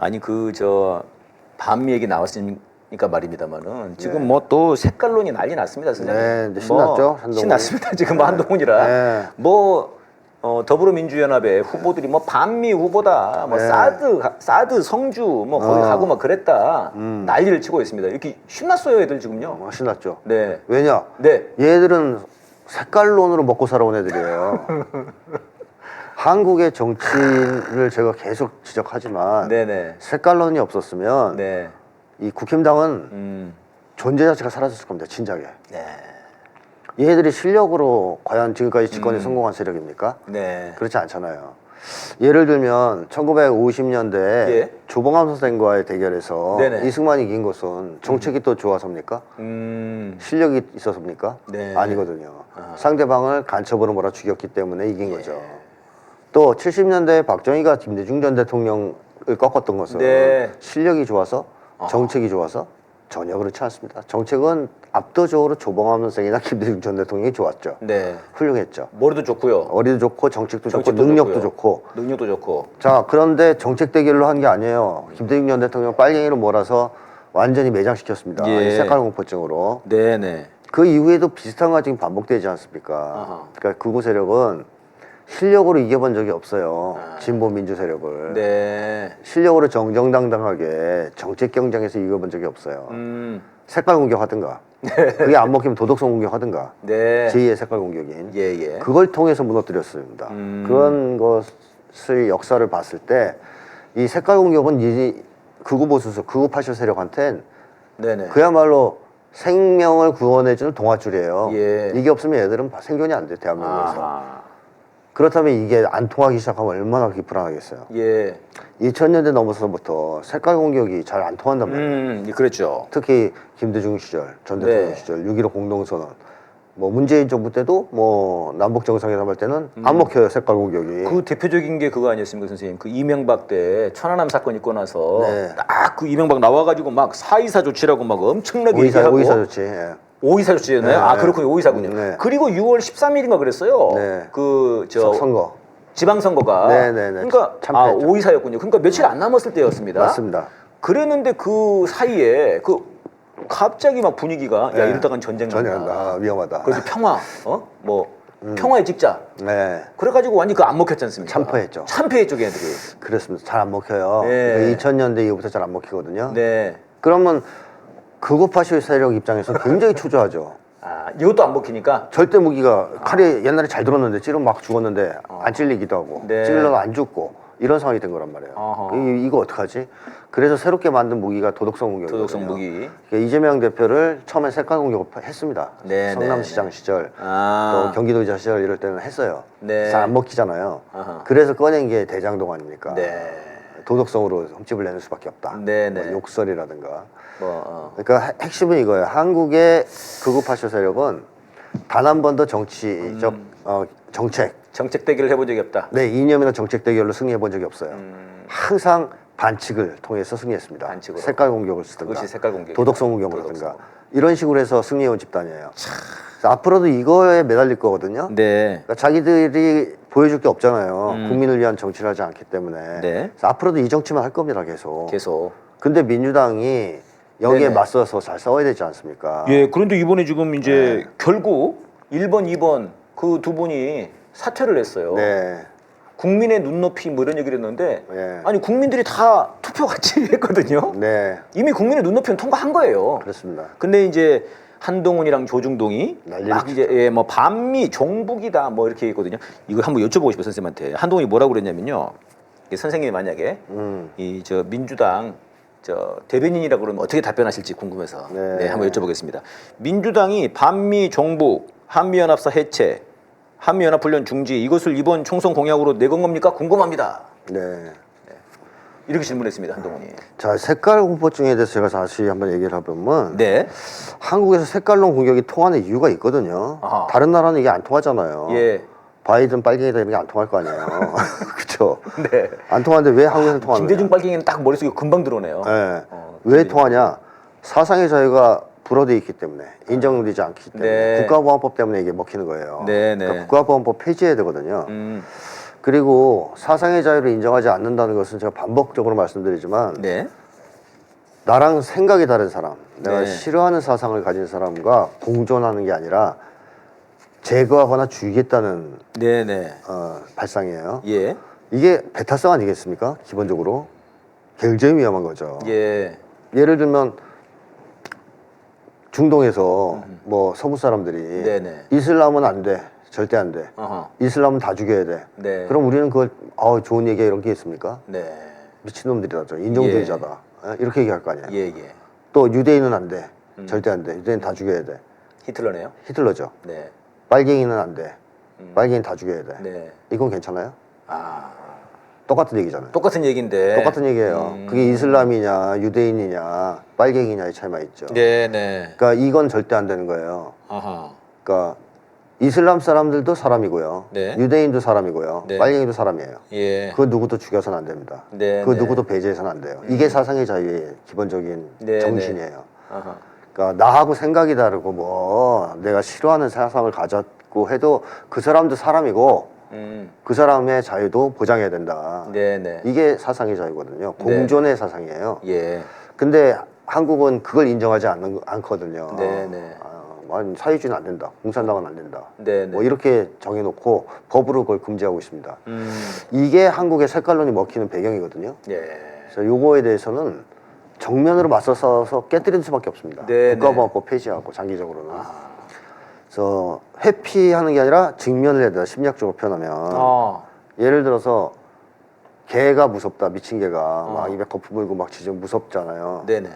아니 그저 반미 얘기 나왔으니까 말입니다만은 지금 네. 뭐또 색깔론이 난리 났습니다, 선생님. 네, 이제 뭐 신났죠, 한동훈이. 신났습니다. 지금 뭐 한동훈이라 네. 뭐 어, 더불어민주연합의 후보들이 뭐 반미 후보다, 뭐 네. 사드 가- 사드 성주 뭐 거기 어. 가고 막 그랬다 음. 난리를 치고 있습니다. 이렇게 신났어요, 애들 지금요. 뭐 신났죠. 네, 왜냐? 네, 얘들은 색깔론으로 먹고 살아온 애들이에요. 한국의 정치를 제가 계속 지적하지만 네, 네, 색깔론이 없었으면 네, 이 국힘당은 음, 존재 자체가 사라졌을 겁니다. 진작에. 네, 얘들이 실력으로 과연 지금까지 집권에 음. 성공한 세력입니까? 네, 그렇지 않잖아요. 예를 들면 1950년대 예. 조봉암 선생과의 대결에서 네네. 이승만이 이긴 것은 정책이 또 좋아서입니까? 음, 실력이 있어서입니까? 네. 아니거든요. 아. 상대방을 간첩으로 몰아 죽였기 때문에 이긴 예. 거죠. 또 70년대 박정희가 김대중 전 대통령을 꺾었던 것은 네. 실력이 좋아서 아. 정책이 좋아서 전혀 그렇지 않습니다. 정책은 압도적으로 조봉암 선생이나 김대중 전 대통령이 좋았죠. 네. 훌륭했죠. 머리도 좋고요. 어리도 좋고 정책도, 좋고 정책도 능력도 좋고요. 좋고. 능력도 좋고. 자 그런데 정책 대결로 한 게 아니에요. 김대중 전 대통령 빨갱이로 몰아서 완전히 매장시켰습니다. 예. 이 색깔 공포증으로. 네네. 그 이후에도 비슷한 거 지금 반복되지 않습니까? 아하. 그러니까 극우 세력은 실력으로 이겨본 적이 없어요. 아. 진보 민주 세력을. 네. 실력으로 정정당당하게 정책 경쟁에서 이겨본 적이 없어요. 음. 색깔 공격하든가. 그게 안 먹히면 도덕성 공격하든가. 네. 제2의 색깔 공격인. 예, 예. 그걸 통해서 무너뜨렸습니다. 음. 그런 것을 역사를 봤을 때 이 색깔 공격은 이 극우 보수서 극우 파쇼 세력한텐 네네. 그야말로 생명을 구원해주는 동아줄이에요. 예. 이게 없으면 애들은 생존이 안 돼, 대한민국에서. 아하. 그렇다면 이게 안 통하기 시작하면 얼마나 그게 불안하겠어요. 예. 2000년대 넘어서부터 색깔 공격이 잘 안 통한단 말이에요. 음, 예, 그랬죠. 특히 김대중 시절, 전 대통령 네. 시절, 6.15 공동선언, 뭐 문재인 정부 때도 뭐 남북 정상회담 할 때는 안 먹혀요, 색깔 공격이. 음. 그 대표적인 게 그거 아니었습니까, 선생님? 그 이명박 때 천안함 사건 있고 나서 네. 딱 그 이명박 나와가지고 막 사이사 조치라고 막 엄청나게 오이사, 얘기하고 오이사 좋지. 예. 오이사 조치였나요? 네, 아 네. 그렇군요, 오이사군요. 네. 그리고 6월 13일인가 그랬어요. 네. 그저 선거. 지방선거가. 네, 네, 네. 그러니까 아 참패했죠. 오이사였군요. 그러니까 며칠 안 남았을 때였습니다. 맞습니다. 그랬는데 그 사이에 그 갑자기 막 분위기가 야 네. 이러다간 전쟁 전혀 난다. 아, 위험하다. 그래서 평화, 어? 뭐 음. 평화에 찍자. 네. 그래가지고 완전 히 그안 먹혔지 않습니까? 참패했죠. 참패했죠, 걔네들이. 그렇습니다. 잘 안 먹혀요. 네. 2000년대 이후부터 잘 안 먹히거든요. 네. 그러면 극우 파쇼 세력 입장에서 굉장히 초조하죠. 아 이것도 안 먹히니까. 절대 무기가 칼이 옛날에 잘 들었는데 찌르면 막 죽었는데 안 찔리기도 하고 네. 찔러도 안 죽고 이런 상황이 된 거란 말이에요. 어허. 이, 이거 어떡하지? 그래서 새롭게 만든 무기가 도덕성 공격이거든요. 도덕성 무기. 그러니까 이재명 대표를 처음에 색깔 공격을 했습니다. 네, 성남시장 네, 시절 아. 또 경기도지사 시절 이럴 때는 했어요. 네. 잘 안 먹히잖아요. 아하. 그래서 꺼낸 게 대장동 아닙니까? 네. 도덕성으로 흠집을 내는 수밖에 없다. 네, 네. 뭐 욕설이라든가. 뭐 어. 그러니까 핵- 핵심은 이거예요. 한국의 극우 파쇼 세력은 단 한 번도 정치적 음. 어, 정책, 정책 대결을 해본 적이 없다. 네 이념이나 정책 대결로 승리해 본 적이 없어요. 음. 항상 반칙을 통해서 승리했습니다. 반칙으로. 색깔 공격을 쓰든가, 그것이 색깔 공격이다. 도덕성 공격을 하든가 도덕성. 이런 식으로 해서 승리해온 집단이에요. 그래서 앞으로도 이거에 매달릴 거거든요. 네. 그러니까 자기들이 보여줄 게 없잖아요. 음. 국민을 위한 정치를 하지 않기 때문에. 네. 그래서 앞으로도 이 정치만 할 겁니다, 계속. 계속. 근데 민주당이 여기에 네네. 맞서서 잘 싸워야 되지 않습니까? 예, 그런데 이번에 지금 이제 네. 결국 1번, 2번 그 두 분이 사퇴를 했어요. 네. 국민의 눈높이 뭐 이런 얘기를 했는데 예. 아니 국민들이 다 투표 같이 했거든요. 네. 이미 국민의 눈높이는 통과한 거예요. 그렇습니다. 근데 이제 한동훈이랑 조중동이 난리를 아, 막 이제 예, 뭐 반미 종북이다 뭐 이렇게 있거든요. 이거 한번 여쭤보고 싶어요 선생님한테. 한동훈이 뭐라고 그랬냐면요. 이 선생님이 만약에 음. 이 저 민주당 저 대변인이라 그러면 어떻게 답변하실지 궁금해서 네. 네. 한번 여쭤보겠습니다. 민주당이 반미 종북 한미연합사 해체 한미연합훈련 중지 이것을 이번 총선 공약으로 내건 겁니까 궁금합니다. 네. 이렇게 질문했습니다 한동훈이. 자, 색깔 공포증에 대해서 제가 다시 한번 얘기를 해보면 네. 한국에서 색깔론 공격이 통하는 이유가 있거든요. 아하. 다른 나라는 이게 안 통하잖아요. 예. 바이든 빨갱이다 이런 게 안 통할 거 아니에요. 그렇죠. 네. 안 통하는데 왜 한국에서 통하느냐? 김대중 빨갱이는 딱 머릿속에 금방 들어오네요. 네. 어, 왜 김대중. 통하냐? 사상의 자유가 불어돼 있기 때문에 인정되지 않기 때문에 네. 국가보안법 때문에 이게 먹히는 거예요. 네, 네. 그러니까 국가보안법 폐지해야 되거든요. 음, 그리고 사상의 자유를 인정하지 않는다는 것은 제가 반복적으로 말씀드리지만 네. 나랑 생각이 다른 사람, 내가 네. 싫어하는 사상을 가진 사람과 공존하는 게 아니라 제거하거나 죽이겠다는 네, 네. 어, 발상이에요. 예. 이게 배타성 아니겠습니까? 기본적으로 굉장히 위험한 거죠. 예. 예를 들면 중동에서 뭐 서부 사람들이 음. 네네. 이슬람은 안 돼, 절대 안 돼. 어허. 이슬람은 다 죽여야 돼. 네. 그럼 우리는 그걸 아 좋은 얘기야 이런 게 있습니까? 네. 미친놈들이다, 인종주의자다. 예, 이렇게 얘기할 거 아니에요. 예, 예. 또 유대인은 안 돼, 음. 절대 안 돼. 유대인 다 죽여야 돼. 히틀러네요. 히틀러죠. 네. 빨갱이는 안 돼. 음. 빨갱이 다 죽여야 돼. 네. 이건 괜찮아요? 아. 똑같은 얘기잖아요. 똑같은 얘기인데. 똑같은 얘기예요. 음. 그게 이슬람이냐, 유대인이냐, 빨갱이냐의 차이만 있죠. 네, 네. 그러니까 이건 절대 안 되는 거예요. 아하. 그러니까 이슬람 사람들도 사람이고요. 네. 유대인도 사람이고요. 네. 빨갱이도 사람이에요. 예. 그 누구도 죽여서는 안 됩니다. 네, 그 네. 음. 누구도 배제해서는 안 돼요. 이게 사상의 자유의 기본적인 네, 정신이에요. 아하. 그러니까 나하고 생각이 다르고 뭐 내가 싫어하는 사상을 가졌고 해도 그 사람도 사람이고 음. 그 사람의 자유도 보장해야 된다. 네, 네. 이게 사상의 자유거든요. 공존의 사상이에요. 예. 근데 한국은 그걸 인정하지 않는, 않거든요. 네, 네. 아, 아니, 사회주의는 안 된다. 공산당은 안 된다. 네, 네. 뭐 이렇게 정해놓고 법으로 그걸 금지하고 있습니다. 음. 이게 한국의 색깔론이 먹히는 배경이거든요. 예. 그래서 요거에 대해서는 정면으로 맞서 싸워서 깨뜨리는 수밖에 없습니다. 네, 국가보안법 폐지하고 장기적으로는. 아. 그래서 회피하는 게 아니라 직면을 해야 돼요. 심리학적으로 표현하면. 아. 예를 들어서 개가 무섭다. 미친 개가 어. 막 입에 거품 물고 막 짖으면 무섭잖아요. 네, 네.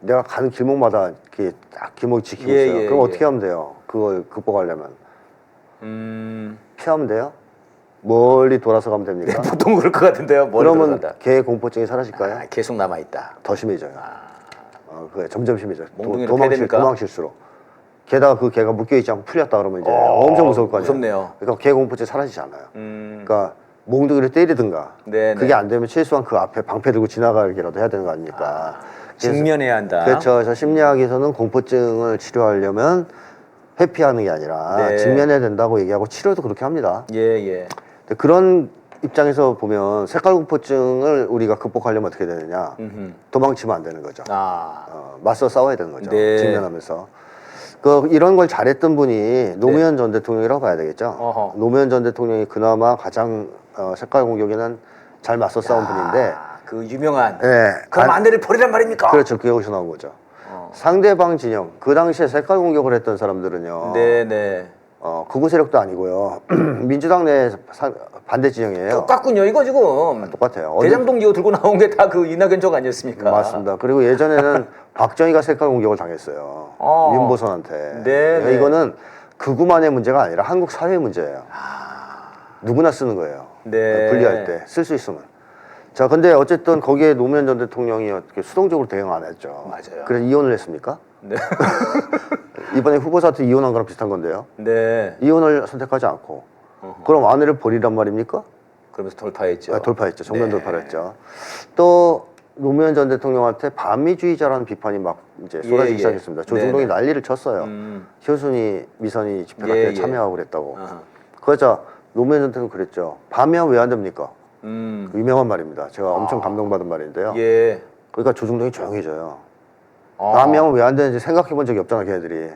내가 가는 길목마다 이렇게 딱 길목이 지키고 예, 있어요. 예, 그럼 예. 어떻게 하면 돼요? 그걸 극복하려면 음. 피하면 돼요? 멀리 돌아서 가면 됩니까? 보통 그럴 것 같은데요. 머리 그러면 들어간다. 개 공포증이 사라질까요? 아, 계속 남아 있다. 더 심해져요. 어, 그래 점점 심해져요. 도, 몽둥이로 도망칠? 도망칠수록. 게다가 그 개가 묶여 있지 않고 풀렸다 그러면 이제 어, 엄청 무서울 거 아니에요. 무섭네요. 그러니까 개 공포증 사라지지 않아요. 음. 그러니까 몽둥이를 때리든가. 네, 그게 네. 안 되면 최소한 그 앞에 방패 들고 지나가기라도 해야 되는 거 아닙니까? 그래서- 직면해야 한다. 그렇죠. 그래서 심리학에서는 공포증을 치료하려면 회피하는 게 아니라 네. 직면해야 된다고 얘기하고 치료도 그렇게 합니다. 예, 예. 그런 입장에서 보면 색깔 공포증을 우리가 극복하려면 어떻게 되느냐? 음흠. 도망치면 안 되는 거죠. 아. 어, 맞서 싸워야 되는 거죠. 네. 직면하면서. 그 이런 걸 잘했던 분이 노무현 전 대통령이라고 봐야 되겠죠. 네. 어허. 노무현 전 대통령이 그나마 가장 어, 색깔 공격에는 잘 맞서 싸운 분인데, 아, 그 유명한 예, 그럼 안- 안대를 버리란 말입니까? 그렇죠. 그게 여기서 나온 거죠. 어. 상대방 진영, 그 당시에 색깔 공격을 했던 사람들은요. 네, 네. 어, 극우 세력도 아니고요. 민주당 내 사- 반대 진영이에요. 똑같군요. 이거 지금 똑같아요. 어느- 대장동 기호 들고 나온 게 다 그 이낙연 쪽 아니었습니까? 맞습니다. 그리고 예전에는 박정희가 색깔 공격을 당했어요. 어. 윤보선한테. 네, 그러니까 네. 이거는 극우만의 문제가 아니라 한국 사회의 문제예요. 누구나 쓰는 거예요. 네. 분리할 때 쓸 수 있으면. 자, 근데 어쨌든 거기에 노무현 전 대통령이 어떻게 수동적으로 대응 안 했죠. 맞아요. 그래서 이혼을 했습니까? 네. 이번에 후보 사태 이혼한 거랑 비슷한 건데요. 네. 이혼을 선택하지 않고 어허. 그럼 아내를 버리란 말입니까? 그러면서 돌파했죠. 아, 돌파했죠. 정면 네. 돌파를 했죠. 또 노무현 전 대통령한테 반미주의자라는 비판이 막 이제 예, 쏟아지기 예. 시작했습니다. 조중동이 네네. 난리를 쳤어요. 음. 효순이 미선이 집회 예, 같은 데 예. 참여하고 그랬다고. 아하. 그러자 노무현 전 대통령 그랬죠. 반면 왜안 됩니까? 음. 유명한 말입니다. 제가 엄청 감동받은 말인데요. 예. 그러니까 조중동이 조용해져요. 어. 반면은 왜 안 되는지 생각해 본 적이 없잖아, 걔네들이.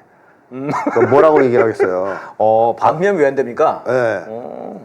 음. 그럼 뭐라고 얘기를 하겠어요? 어, 반면 왜 안 됩니까? 예. 어.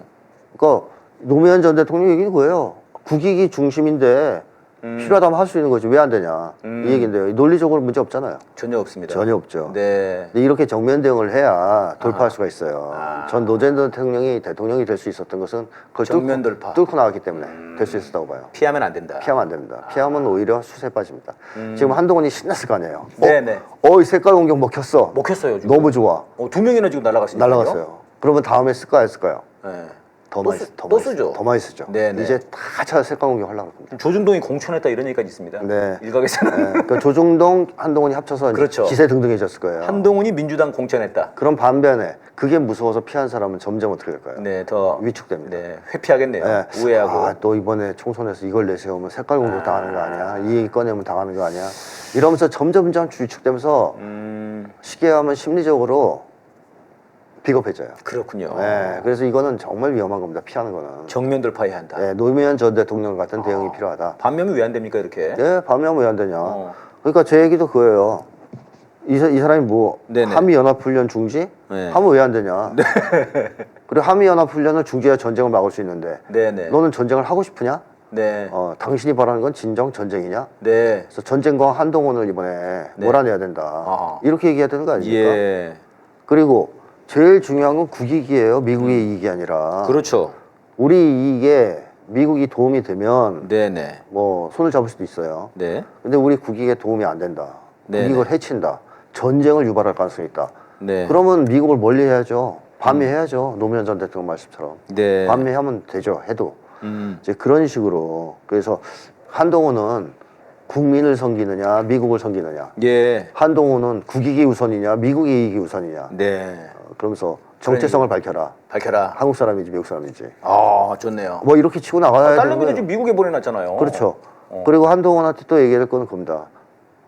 그러니까 노무현 전 대통령 얘기는 그거예요. 국익이 중심인데 음. 필요하다면 할 수 있는 거지 왜 안 되냐 음. 이 얘기인데요. 논리적으로 문제 없잖아요. 전혀 없습니다. 전혀 없죠. 네. 근데 이렇게 정면 대응을 해야 돌파할 아. 수가 있어요. 아. 전 노전 대통령이 대통령이 될 수 있었던 것은 그걸 정면 뚫고, 돌파. 뚫고 나갔기 때문에 될 수 있었다고 봐요. 피하면 안 된다. 피하면 안 됩니다. 피하면 오히려 수세 빠집니다. 음. 지금 한동훈이 신났을 거 아니에요. 네네. 어, 이 색깔 공격 먹혔어. 먹혔어요. 지금. 너무 좋아. 어, 두 명이나 지금 날아갔습니다. 날라갔어요. 그러면 다음에 쓸까요, 안 쓸까요? 네. 더또 많이 쓰- 쓰- 더또 쓰- 쓰죠. 더 많이 쓰죠. 네네. 이제 다 찾아 색깔 공격 하려고 합니다. 조중동이 공천했다 이런 얘기까지 있습니다. 네. 일각에서는 네, 그러니까 조중동, 한동훈이 합쳐서 그렇죠. 기세 등등해졌을 거예요. 한동훈이 민주당 공천했다. 그럼 반면에 그게 무서워서 피한 사람은 점점 어떻게 될까요? 네, 더 위축됩니다. 네, 회피하겠네요. 네. 우회하고. 아, 또 이번에 총선에서 이걸 내세우면 색깔 공격 당하는 거 아니야? 이 얘기 꺼내면 당하는 거 아니야? 이러면서 점점 점점 위축되면서 음, 쉽게 하면 심리적으로 비겁해져요. 그렇군요. 네, 그래서 이거는 정말 위험한 겁니다. 피하는 거는. 정면 돌파해야 한다. 네, 노무현 전 대통령 같은 대응이 아. 필요하다. 반면이 왜 안 됩니까 이렇게? 네, 밤이면 왜안 되냐. 어. 그러니까 제 얘기도 그거예요. 이, 사, 이 사람이 뭐 네네. 한미연합훈련 중지? 네. 하면 왜 안 되냐. 그리고 한미연합훈련을 중지해야 전쟁을 막을 수 있는데 네네. 너는 전쟁을 하고 싶으냐? 네. 어, 당신이 바라는 건 진정 전쟁이냐? 네. 그래서 전쟁과 한동훈을 이번에 네. 몰아내야 된다. 아하. 이렇게 얘기해야 되는 거 아닙니까? 예. 그리고 제일 중요한 건 국익이에요. 미국의 이익이 아니라. 그렇죠. 우리 이익에 미국이 도움이 되면 네네. 뭐 손을 잡을 수도 있어요. 네. 근데 우리 국익에 도움이 안 된다. 네네. 국익을 해친다. 전쟁을 유발할 가능성이 있다. 네. 음. 그러면 미국을 멀리 해야죠. 반미해야죠. 노무현 전 대통령 말씀처럼. 네. 반미하면 되죠. 해도. 음. 이제 그런 식으로 그래서 한동훈은 국민을 섬기느냐 미국을 섬기느냐 예. 한동훈은 국익이 우선이냐 미국의 이익이 우선이냐 네. 어, 그러면서 정체성을 밝혀라 밝혀라. 한국 사람인지 미국 사람인지 아, 좋네요. 뭐 이렇게 치고 나가야 되는 딸내미도 지금 미국에 보내놨잖아요. 그렇죠 어. 그리고 한동훈한테 또 얘기할 거는 겁니다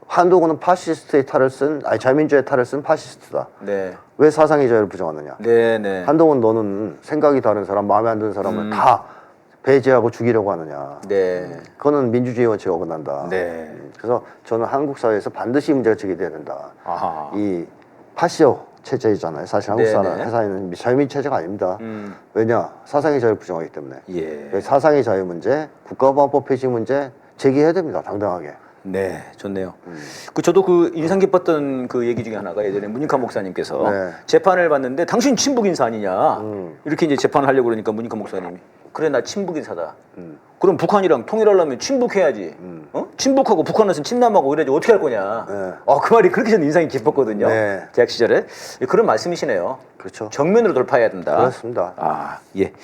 한동훈은 파시스트의 탈을 쓴 아니 자민주의 탈을 쓴 파시스트다 네. 왜 사상의 자유를 부정하느냐 네네. 한동훈 너는 생각이 다른 사람 마음에 안 드는 사람을 음. 다 배제하고 죽이려고 하느냐 네. 그거는 민주주의 원칙에 어긋난다. 네. 그래서 저는 한국 사회에서 반드시 문제가 제기돼야 된다. 아하. 이 파시오 체제잖아요. 사실 한국 네네. 사람 회사에는 자유민 체제가 아닙니다. 음. 왜냐 사상의 자유를 부정하기 때문에 예. 사상의 자유 문제, 국가보안법 폐지 문제 제기해야 됩니다. 당당하게. 네, 좋네요. 그 저도 그 인상 깊었던 그 얘기 중에 하나가 예전에 문익환 목사님께서 네. 재판을 받는데 당신 친북 인사 아니냐 음. 이렇게 이제 재판을 하려고 그러니까 문익환 목사님이 그래 나 친북 인사다. 음. 그럼 북한이랑 통일하려면 친북해야지. 음. 어? 친북하고 북한에서 친남하고 이래야지 어떻게 할 거냐. 네. 아, 그 말이 그렇게 저는 인상이 깊었거든요. 네. 대학 시절에 그런 말씀이시네요. 그렇죠. 정면으로 돌파해야 된다. 그렇습니다. 아, 예.